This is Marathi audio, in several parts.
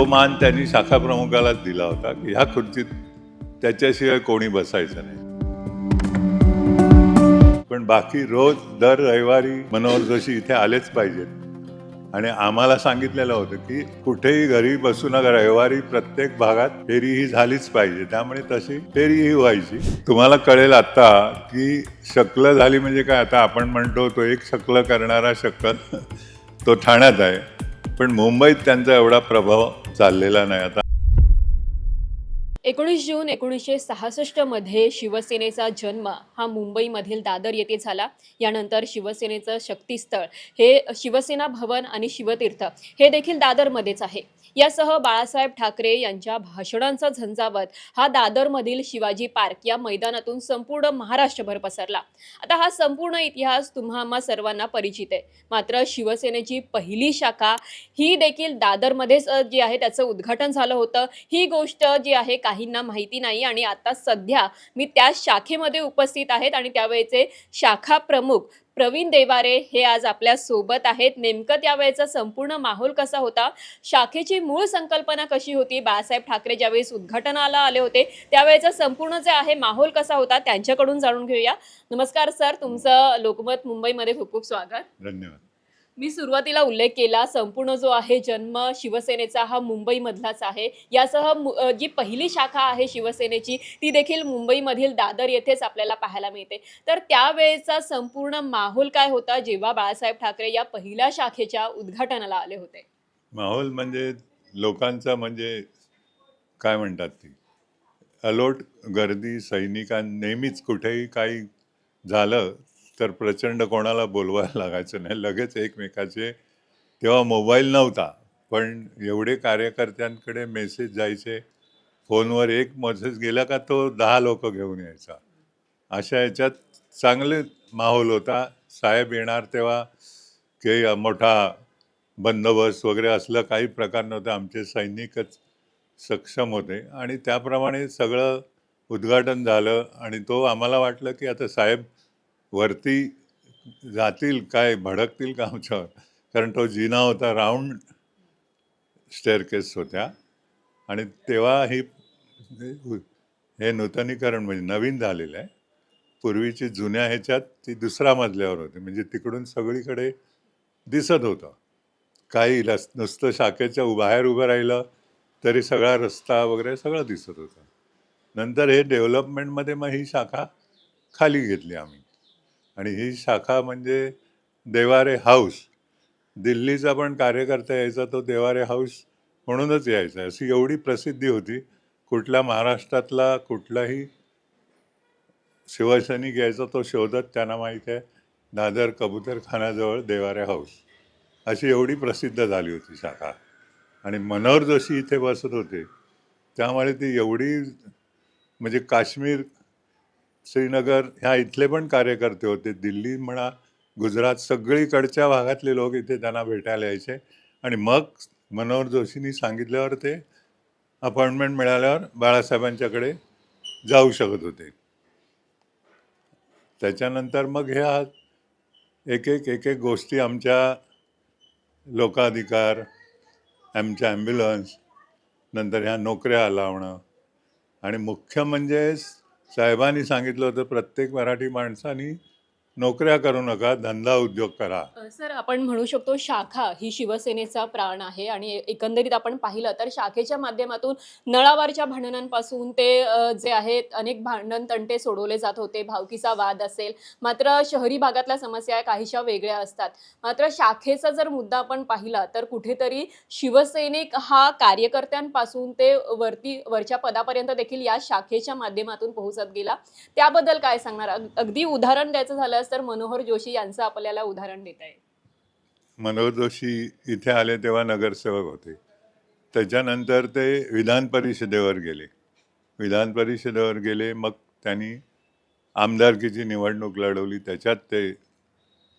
तो मान त्यांनी शाखा प्रमुखालाच दिला होता की ह्या खुर्चीत त्याच्याशिवाय कोणी बसायचं नाही. पण बाकी रोज दर रविवारी मनोहर जोशी इथे आलेच पाहिजेत. आणि आम्हाला सांगितलेलं होतं की कुठेही घरी बसू नका रविवारी प्रत्येक भागात फेरी ही झालीच पाहिजे. त्यामुळे तशी फेरी ही व्हायची. तुम्हाला कळेल आता की शकलं झाली म्हणजे काय? आता आपण म्हणतो तो एक शकलं करणारा शकल तो ठाण्यात आहे. पण मुंबईत त्यांचा एवढा प्रभाव चाललेला नाही आता. एकोणीस जून एकोणीसशे सहासष्टमध्ये शिवसेनेचा जन्म हा मुंबईमधील दादर येथे झाला. यानंतर शिवसेनेचं शक्तीस्थळ हे शिवसेना भवन आणि शिवतीर्थ हे देखील दादरमध्येच आहे. यासह बाळासाहेब ठाकरे यांच्या भाषणांचा झंझावत हा दादरमधील शिवाजी पार्क या मैदानातून संपूर्ण महाराष्ट्रभर पसरला. आता हा संपूर्ण इतिहास तुम्हा सर्वांना परिचित आहे. मात्र शिवसेनेची पहिली शाखा ही देखील दादरमध्येच जी आहे त्याचं उद्घाटन झालं होतं. ही गोष्ट जी आहे काही काहींना माहिती नाही आणि आता सध्या मी त्या शाखेमध्ये उपस्थित आहेत आणि त्यावेळेचे शाखा प्रमुख प्रवीण देवारे हे आज आपल्यासोबत आहेत. नेमकं त्यावेळेचा संपूर्ण माहोल कसा होता? शाखेची मूळ संकल्पना कशी होती? बाळासाहेब ठाकरे ज्यावेळेस उद्घाटनाला आले होते त्यावेळेचा संपूर्ण जे आहे माहोल कसा होता त्यांच्याकडून जाणून घेऊया. नमस्कार सर. तुमचं लोकमत मुंबईमध्ये खूप खूप स्वागत. धन्यवाद. मी सुरुवातीला उल्लेख केला संपूर्ण जो आहे जन्म शिवसेनेचा हा मुंबईमधलाच आहे. यासह मु- जी पहिली शाखा आहे शिवसेनेची ती देखील मुंबईमधील दादर येथेच आपल्याला पाहायला मिळते. तर त्यावेळेचा संपूर्ण माहोल काय होता जेव्हा बाळासाहेब ठाकरे या पहिल्या शाखेच्या उद्घाटनाला आले होते? माहोल म्हणजे लोकांचा म्हणजे काय म्हणतात ती? अलोट गर्दी सैनिकां नेहमीच कुठेही काही झालं तर प्रचंड कोणाला बोलवायला लागायचं नाही. लगेच एकमेकाचे तेव्हा मोबाईल नव्हता पण एवढे कार्यकर्त्यांकडे मेसेज जायचे. फोनवर एक मेसेज गेला का तो दहा लोक घेऊन यायचा. अशा याच्यात चांगले माहोल होता. साहेब येणार तेव्हा काही मोठा बंदोबस्त वगैरे असलं काही प्रकार नव्हतं. आमचे सैनिकच सक्षम होते. आणि त्याप्रमाणे सगळं उद्घाटन झालं आणि तो आम्हाला वाटलं की आता साहेब वरती जातील काय भडकतील का आमच्यावर? कारण तो जिना होता राऊंड स्टेअरकेस होत्या. आणि तेव्हा ही हे नूतनीकरण म्हणजे नवीन झालेलं आहे. पूर्वीची जुन्या ह्याच्यात ती दुसऱ्या मजल्यावर होती. म्हणजे तिकडून सगळीकडे दिसत होतं. काही रस नुसतं शाखेच्या बाहेर उभं राहिलं तरी सगळा रस्ता वगैरे सगळं दिसत होतं. नंतर हे डेव्हलपमेंटमध्ये मग ही शाखा खाली घेतली आम्ही. आणि ही शाखा म्हणजे देवारे हाऊस. दिल्लीचा पण कार्यकर्ता यायचा तो देवारे हाऊस म्हणूनच यायचा. अशी एवढी प्रसिद्धी होती. कुठल्या महाराष्ट्रातला कुठलाही शिवसैनिक यायचा तो शोधत त्यांना माहीत आहे दादर कबूतरखानाजवळ देवारे हाऊस. अशी एवढी प्रसिद्ध झाली होती शाखा. आणि मनोहर जोशी इथे बसत होते. त्यामुळे ती एवढी म्हणजे काश्मीर श्रीनगर ह्या इथले पण कार्यकर्ते होते. दिल्ली म्हणा गुजरात सगळीकडच्या भागातले लोक इथे त्यांना भेटायला यायचे. आणि मग मनोहर जोशींनी सांगितल्यावर ते अपॉइंटमेंट मिळाल्यावर बाळासाहेबांच्याकडे जाऊ शकत होते. त्याच्यानंतर मग ह्या एक एक एक एक गोष्टी आमच्या लोकाधिकार आमच्या ॲम्ब्युलन्स नंतर ह्या नोकऱ्या लावणं आणि मुख्य म्हणजे साहेबांनी सांगितलं होतं प्रत्येक मराठी माणसानी नोकऱ्या करू नका धंदा उद्योग करा. सर आपण म्हणू शकतो शाखा ही शिवसेनेचा प्राण आहे आणि एकंदरीत आपण पाहिलं तर शाखेच्या माध्यमातून नळावरच्या भांडणांपासून ते जे आहेत अनेक भांडण तंटे सोडवले जात होते. भावकीचा वाद असेल मात्र शहरी भागातल्या समस्या काहीशा वेगळ्या असतात. मात्र शाखेचा जर मुद्दा आपण पाहिला तर कुठेतरी शिवसैनिक हा कार्यकर्त्यांपासून ते वरती वरच्या पदापर्यंत देखील या शाखेच्या माध्यमातून पोहोचत गेला. त्याबद्दल काय सांगणार? अगदी उदाहरण द्यायचं झालं तर मनोहर जोशी यांचं आपल्याला उदाहरण देता येईल मनोहर जोशी इथे आले तेव्हा नगरसेवक होते. त्याच्यानंतर ते विधान परिषदेवर गेले. विधान परिषदेवर गेले मग त्यांनी आमदारकीची निवडणूक लढवली त्याच्यात ते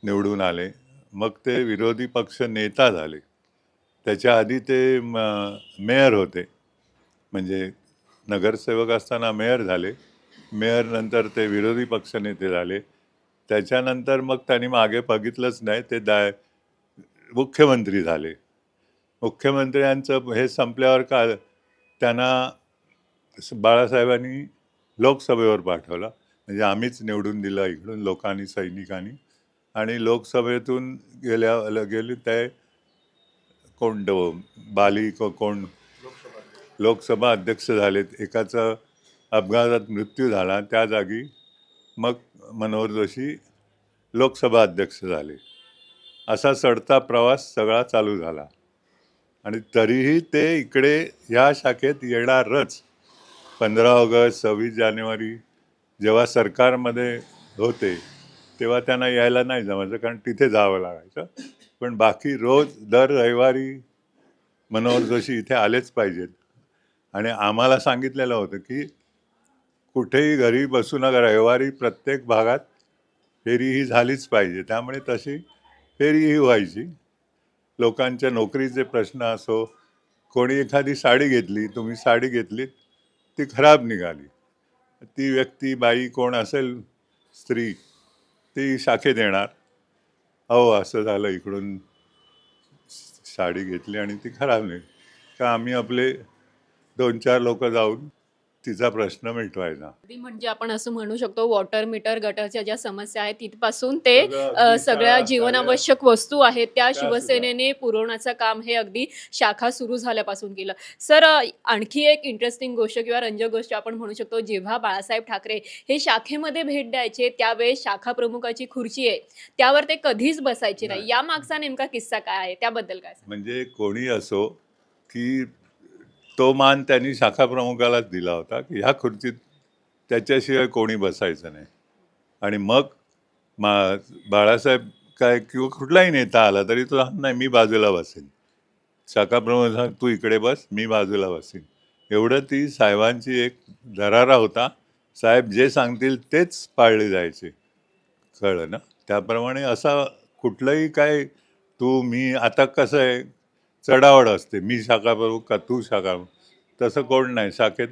निवडून आले. मग ते विरोधी पक्ष नेता झाले. त्याच्या आधी ते म- मेयर होते. म्हणजे नगरसेवक असताना मेयर झाले. मेयर नंतर ते विरोधी पक्षनेते झाले. त्याच्यानंतर मग त्यांनी मागे बघितलंच नाही ते दाय मुख्यमंत्री झाले. मुख्यमंत्र्यांचं हे संपल्यावर का त्यांना बाळासाहेबांनी लोकसभेवर पाठवला. म्हणजे आम्हीच निवडून दिलं इकडून लोकांनी सैनिकांनी. आणि लोकसभेतून गेल्या गेले ते कोण बाली को- कोण? लोकसभा अध्यक्ष झालेत. एकाचा अपघातात मृत्यू झाला. त्या जागी मग मनोहर जोशी लोकसभा अध्यक्ष झाले. असा चढता प्रवास सगळा चालू झाला. आणि तरीही ते इकडे ह्या शाखेत येणारच. पंधरा ऑगस्ट सव्वीस जानेवारी जेव्हा सरकारमध्ये होते तेव्हा त्यांना यायला नाही जमायचं कारण तिथे जावं लागायचं. पण बाकी रोज दर रविवारी मनोहर जोशी इथे आलेच पाहिजेत. आणि आम्हाला सांगितलेलं होतं की कुठेही घरी बसू नका रविवारी प्रत्येक भागात फेरी ही झालीच पाहिजे. त्यामुळे तशी फेरी ही व्हायची. लोकांच्या नोकरीचे प्रश्न असो कोणी एखादी साडी घेतली तुम्ही साडी घेतलीत ती खराब निघाली. ती व्यक्ती बाई कोण असेल स्त्री ती शाखेत येणार. अहो असं झालं इकडून साडी घेतली आणि ती खराब नाही का आम्ही आपले दोन चार लोक जाऊन तिचा प्रश्न मिटवायचा म्हणजे आपण असं म्हणू शकतो वॉटर मीटर गटरच्या ज्या समस्या आहेत तिथपासून ते अ, सगळ्या जीवनावश्यक वस्तू आहेत त्या त्या सुद्धा. शिवसेनेने पुरवण्याचं काम हे अगदी शाखा सुरू झाल्यापासून केलं सर अ, आणखी एक इंटरेस्टिंग गोष्ट किंवा रंजक गोष्ट आपण म्हणू शकतो जेव्हा बाळासाहेब ठाकरे हे शाखेमध्ये भेट द्यायचे त्यावेळेस शाखा प्रमुखाची खुर्ची आहे त्यावर ते कधीच बसायचे नाही नाही. या मागचा नेमका किस्सा काय आहे त्याबद्दल काय सांगाल? म्हणजे कोणी असो की तो मान त्यांनी शाखा प्रमुखालाच दिला होता की ह्या खुर्चीत त्याच्याशिवाय कोणी बसायचं नाही. आणि मग मा बाळासाहेब काय किंवा कुठलाही नेता आला तरी तो नाही मी बाजूला बसेन. शाखा प्रमुख तू इकडे बस मी बाजूला बसेन. एवढं ती साहेबांची एक दरारा होता. साहेब जे सांगतील तेच पाळले जायचे. कळलं ना? त्याप्रमाणे असा कुठलंही काय तू मी आता कसं आहे? चढावड असते. मी शाखा प्रमुख का तू शाखा तसं कोण नाही. शाखेत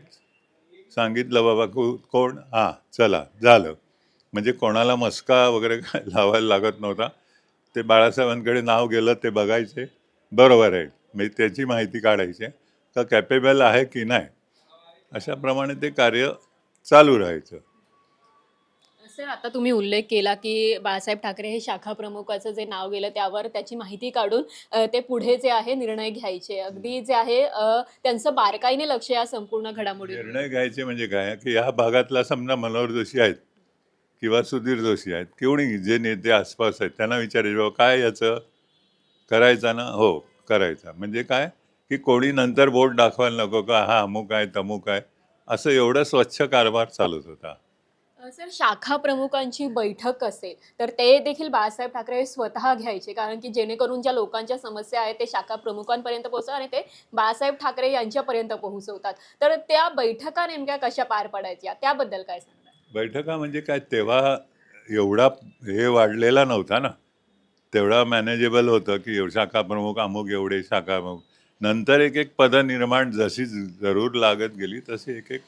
सांगितलं बाबा को कोण? हां चला झालं. म्हणजे कोणाला मस्का वगैरे काय लावायला लागत नव्हता. ते बाळासाहेबांकडे नाव गेलं ते बघायचे. बरोबर आहे. म्हणजे त्याची माहिती काढायची का कॅपेबल आहे की नाही? अशाप्रमाणे ते कार्य चालू राहायचं. सर आता तुम्ही उल्लेख केला की बाळासाहेब ठाकरे हे शाखा प्रमुखाचं जे नाव गेलं त्यावर त्याची माहिती काढून अ, ते पुढे जे आहे निर्णय घ्यायचे. अगदी जे आहे अ, त्यांचं बारकाईने लक्ष या संपूर्ण घडामोडी निर्णय घ्यायचे म्हणजे काय? की ह्या भागातला समजा मनोहर जोशी आहेत किंवा सुधीर जोशी आहेत कोणी जे नेते आसपास आहेत त्यांना विचारायचे बाबा काय याचं? करायचा ना? हो करायचा. म्हणजे काय? की कोणी नंतर बोट दाखवायला नको का हा अमुक आहे तमुक आहे. असं एवढं स्वच्छ कारभार चालत होता. सर शाखा प्रमुखांची बैठक असेल तर ते देखील बाळासाहेब ठाकरे स्वतः घ्यायचे. कारण की जेणेकरून ज्या लोकांच्या समस्या आहेत ते शाखा प्रमुखांपर्यंत पोहोचतात आणि ते बाळासाहेब ठाकरे यांच्यापर्यंत पोहोचवतात. तर त्या बैठका नेमक्या कशा पार पडायच्या? त्याबद्दल काय सांगता बैठका म्हणजे काय? तेव्हा एवढा हे वाढलेला नव्हता ना. तेवढा मॅनेजेबल होतं की शाखा प्रमुख अमुक एवढे शाखा प्रमुख. नंतर एक एक पदं निर्माण जशी जरूर लागत गेली तशी एक एक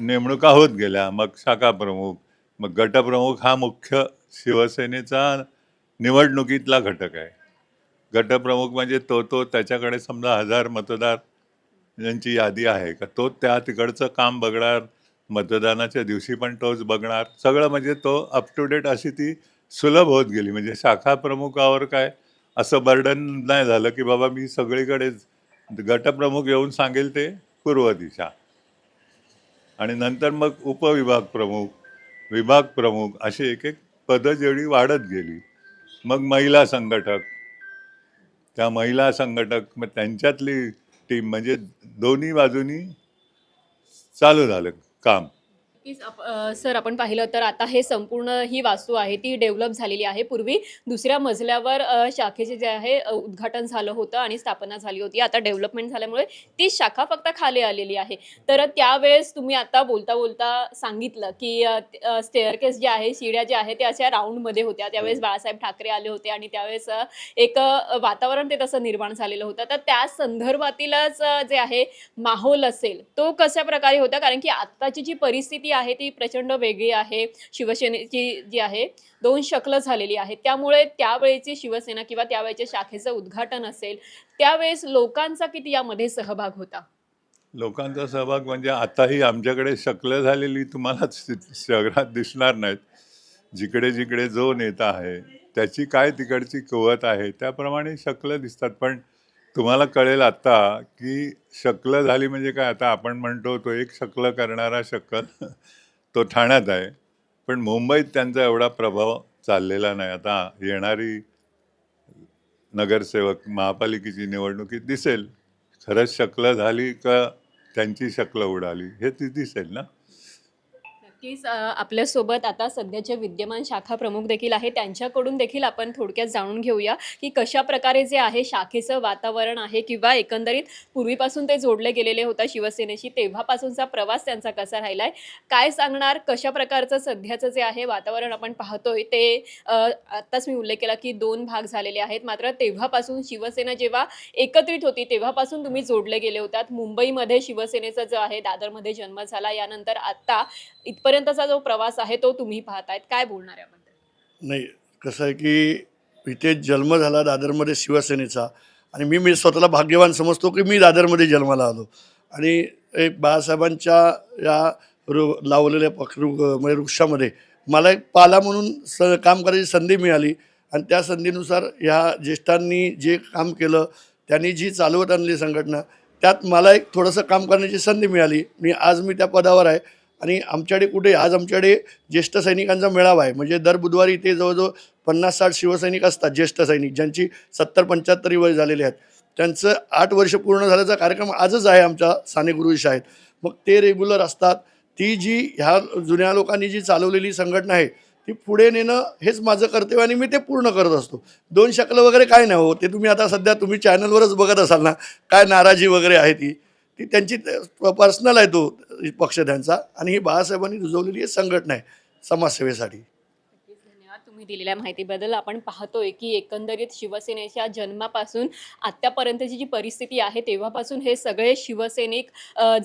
नेमणुका होत गेल्या. मग शाखा प्रमुख मग गटप्रमुख हा मुख्य शिवसेनेचा निवडणुकीतला घटक आहे. गटप्रमुख म्हणजे तो तो त्याच्याकडे समजा हजार मतदार यांची यादी आहे का? तो त्या तिकडचं काम बघणार मतदानाच्या दिवशी पण तोच बघणार. सगळं म्हणजे तो अप टू डेट अशी ती सुलभ होत गेली. म्हणजे शाखा प्रमुखावर काय असं बर्डन नाही झालं की बाबा मी सगळीकडेच गटप्रमुख येऊन सांगेल ते पूर्व दिशा. आणि नंतर मग उपविभाग प्रमुख विभाग प्रमुख अशी एक एक पदं जेवढी वाढत गेली. मग महिला संघटक. त्या महिला संघटक मग त्यांच्यातली टीम म्हणजे दोन्ही बाजूनी चालू झालं काम. नक्कीच आप- अ, सर आपण पाहिलं तर आता हे संपूर्ण ही वास्तू आहे ती डेव्हलप झालेली आहे. पूर्वी दुसऱ्या मजल्यावर अ, शाखेचे जे आहे अ, उद्घाटन झालं होतं आणि स्थापना झाली होती. आता डेव्हलपमेंट झाल्यामुळे ती शाखा फक्त खाली आलेली आहे. तर त्यावेळेस तुम्ही आता बोलता बोलता सांगितलं की स्टेअरकेस जे आहे शिड्या ज्या आहेत त्या अशा राऊंडमध्ये होत्या. त्यावेळेस बाळासाहेब ठाकरे आले होते आणि त्यावेळेस अ, एक अ, वातावरण ते तसं निर्माण झालेलं होतं. तर त्या संदर्भातीलच अ, जे आहे माहोल असेल तो कशा प्रकारे होता? कारण की आत्ताची जी परिस्थिती आहे ती प्रचंड वेगळी आहे. शिवसेनेची जी आहे दोन शकलं झालेली आहे त्यामुळे त्यावेळेची शिवसेना किंवा त्यावेळेच्या शाखेचं उद्घाटन असेल त्यावेळेस लोकांचा किती यामध्ये सहभाग होता? लोकांचा सहभाग म्हणजे आताही आमच्याकडे शकलं झालेली तुम्हाला शहरात दिसणार नाहीत. जिकडे जिकडे जो नेता आहे त्याची काय तिकडची कुवत आहे त्याप्रमाणे शकलं दिसतात. पण तुम्हाला कळेल आत्ता की शकलं झाली म्हणजे काय? आता आपण म्हणतो तो एक शकलं करणारा शकल तो ठाण्यात आहे. पण मुंबईत त्यांचा एवढा प्रभाव चाललेला नाही. आता येणारी नगरसेवक महापालिकेची निवडणुकीत दिसेल. खरंच शकलं झाली का त्यांची शकलं उडाली? हे ती दिसेल ना? नक्कीच आपल्यासोबत आता सध्याचे विद्यमान शाखा प्रमुख देखील आहे त्यांच्याकडून देखील आपण थोडक्यात जाणून घेऊया की कशा प्रकारे जे आहे शाखेचं वातावरण आहे किंवा एकंदरीत पूर्वीपासून ते जोडले गेलेले होता शिवसेनेशी तेव्हापासूनचा प्रवास त्यांचा कसा राहिला आहे काय सांगणार? कशा प्रकारचं सध्याचं जे आहे वातावरण आपण पाहतोय ते आत्ताच मी उल्लेख केला की दोन भाग झालेले आहेत. मात्र तेव्हापासून शिवसेना जेव्हा एकत्रित होती तेव्हापासून तुम्ही जोडले गेले होतात. मुंबईमध्ये शिवसेनेचा जो आहे दादरमध्ये जन्म झाला. यानंतर आत्ता इथपर्यंतचा जो प्रवास आहे तो तुम्ही पाहतायत. काय बोलणार याबद्दल? नाही कसं आहे की इथे जन्म झाला दादरमध्ये शिवसेनेचा आणि मी मी स्वतःला भाग्यवान समजतो की मी दादरमध्ये जन्माला आलो. आणि एक बाळासाहेबांच्या या रु लावलेल्या पक्ष म्हणजे वृक्षामध्ये मला एक पाला म्हणून स काम करायची संधी मिळाली. आणि त्या संधीनुसार ह्या ज्येष्ठांनी जे काम केलं त्यांनी जी चालवत आणली संघटना त्यात मला एक थोडंसं काम करण्याची संधी मिळाली. मी आज मी त्या पदावर आहे. आणि आमच्याकडे कुठे आज आमच्याकडे ज्येष्ठ सैनिकांचा मेळावा आहे. म्हणजे दर बुधवारी इथे जवळजवळ पन्नास साठ शिवसैनिक असतात ज्येष्ठ सैनिक ज्यांची सत्तर पंच्याहत्तरी वय झालेली आहेत. त्यांचं आठ वर्ष पूर्ण झाल्याचा कार्यक्रम आजच आहे आमच्या साने गुरुजी शाळेत. मग ते रेग्युलर असतात. ती जी ह्या जुन्या लोकांनी जी चालवलेली संघटना आहे ती पुढे नेणं हेच माझं कर्तव्य आणि मी ते पूर्ण करत असतो. दोन शकलं वगैरे काय नाही हो ते तुम्ही आता सध्या तुम्ही चॅनलवरच बघत असाल ना काय नाराजी वगैरे आहे ती. ती त्यांची पर्सनल आहे तो पक्ष त्यांचा आणि ही बाळासाहेबांनी रुजवलेली एक संघटना आहे समाजसेवेसाठी. तुम्ही दिलेल्या माहितीबद्दल आपण पाहतोय की एकंदरीत शिवसेनेच्या जन्मापासून आत्तापर्यंतची जी परिस्थिती आहे तेव्हापासून हे सगळे शिवसैनिक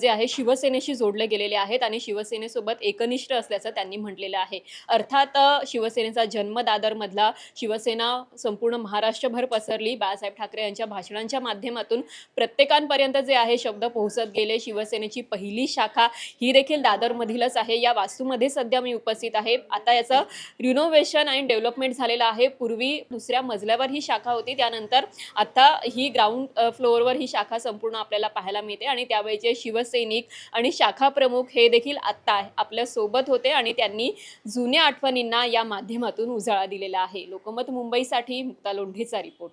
जे आहे शिवसेनेशी जोडले गेलेले आहेत आणि शिवसेनेसोबत एकनिष्ठ असल्याचं त्यांनी म्हटलेलं आहे. अर्थात शिवसेनेचा जन्म दादरमधला शिवसेना संपूर्ण महाराष्ट्रभर पसरली. बाळासाहेब ठाकरे यांच्या भाषणांच्या माध्यमातून प्रत्येकांपर्यंत जे आहे शब्द पोहोचत गेले. शिवसेनेची पहिली शाखा ही देखील दादरमधीलच आहे. या वास्तूमध्ये सध्या मी उपस्थित आहे. आता याचं रिनोव्हेशन आणि डेव्हलपमेंट झालेलं आहे. पूर्वी दुसऱ्या मजल्यावर ही शाखा होती. त्यानंतर आता ही ग्राउंड फ्लोअरवर ही शाखा संपूर्ण आपल्याला पाहायला मिळते आणि त्यावेळेचे शिवसैनिक आणि शाखा प्रमुख हे देखील आत्ता आपल्यासोबत होते आणि त्यांनी जुन्या आठवणींना या माध्यमातून उजाळा दिलेला आहे. लोकमत मुंबईसाठी मुक्ता लोंढेचा रिपोर्ट.